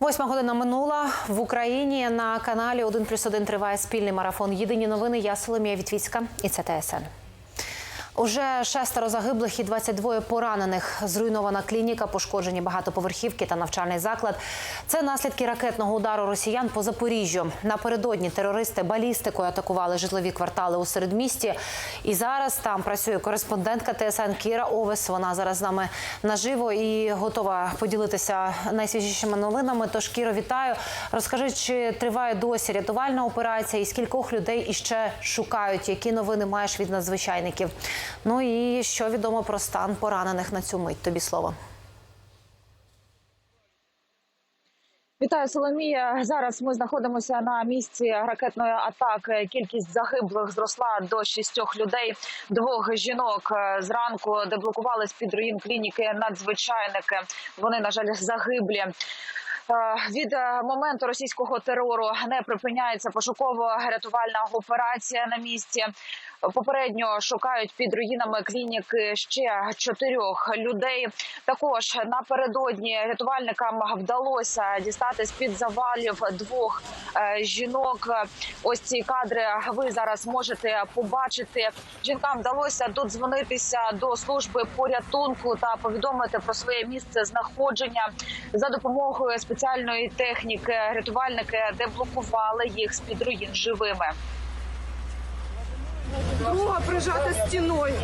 Восьма година минула в Україні на каналі один плюс один. триває спільний марафон. Єдині новини. Я Соломія Вітвіцька і це ТСН. Уже шестеро загиблих і 22 поранених. Зруйнована клініка, пошкоджені багатоповерхівки та навчальний заклад. Це наслідки ракетного удару росіян по Запоріжжю. Напередодні терористи балістикою атакували житлові квартали у середмісті. І зараз там працює кореспондентка ТСН Кіра Овес. Вона зараз з нами наживо і готова поділитися найсвіжішими новинами. Тож Кіро, вітаю. Розкажи, чи триває досі рятувальна операція, і скількох людей іще шукають? Які новини маєш від надзвичайників? Ну і що відомо про стан поранених на цю мить? Тобі слово. Вітаю, Соломія. Зараз ми знаходимося на місці ракетної атаки. Кількість загиблих зросла до шістьох людей. Двох жінок е, зранку деблокували з під руїн клініки надзвичайники. Вони на жаль загиблі. Е, Від е, моменту російського терору не припиняється пошуково-рятувальна операція на місці. Попередньо шукають під руїнами клініки ще чотирьох людей. Також напередодні рятувальникам вдалося дістати з під завалів двох е, жінок. Ось ці кадри ви зараз можете побачити. Жінкам вдалося додзвонитися до служби порятунку та повідомити про своє місце знаходження за допомогою спеціальної техніки. Рятувальники деблокували їх з під руїн живими. Друга прижата стіною.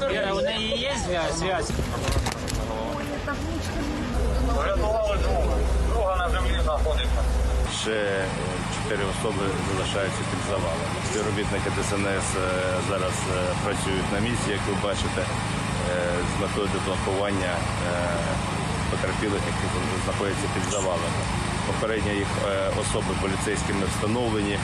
Вера, у неї є зв'язь? Врятували друга. Друга на землі знаходиться. Ще чотири особи залишаються під завалами. Співробітники ДСНС е, зараз е, працюють на місці, як ви бачите, е, з метою деблокування е, потерпілих, які знаходяться під завалами. Попередньо їх е, особи поліцейськими встановлені.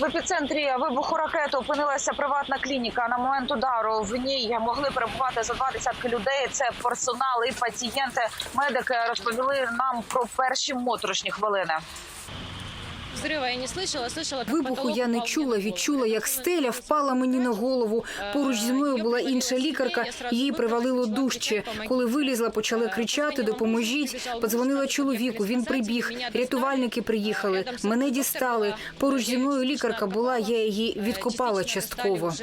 В епіцентрі вибуху ракети опинилася приватна клініка. На момент удару в ній могли перебувати за два десятки людей. Це персонал і пацієнти. Медики розповіли нам про перші моторошні хвилини. Взрыва я не слышала, слышала, как Вибуху потолок я не упал чула. мне на Відчула, голову. як стеля впала мені на голову. Поруч зі мною була інша лікарка. Її привалило дужче. Коли вилізла, почала кричати Допоможіть. Подзвонила чоловіку. Він прибіг. Рятувальники приїхали. Мене дістали. Поруч зі мною лікарка була. Я її відкопала Частично частково.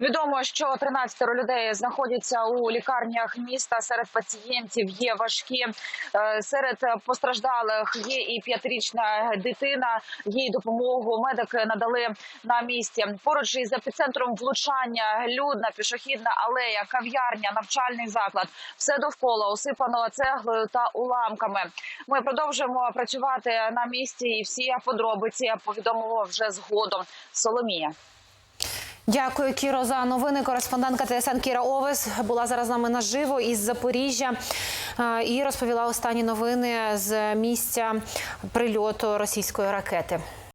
Відомо, що 13 людей знаходяться у лікарнях міста. Серед пацієнтів є важкі. Е, Серед постраждалих є і п'ятирічна дитина. Їй допомогу медики надали на місці. Поруч із епіцентром влучання людна пішохідна алея, кав'ярня, навчальний заклад. Все довкола усипано цеглою та уламками. Ми продовжуємо працювати на місці, і всі подробиці повідомимо вже згодом. Соломія. Дякую, Кіро, за новини. Кореспондентка ТСН Кіра Овес була зараз з нами наживо із Запоріжжя е, і розповіла останні новини з місця прильоту російської ракети.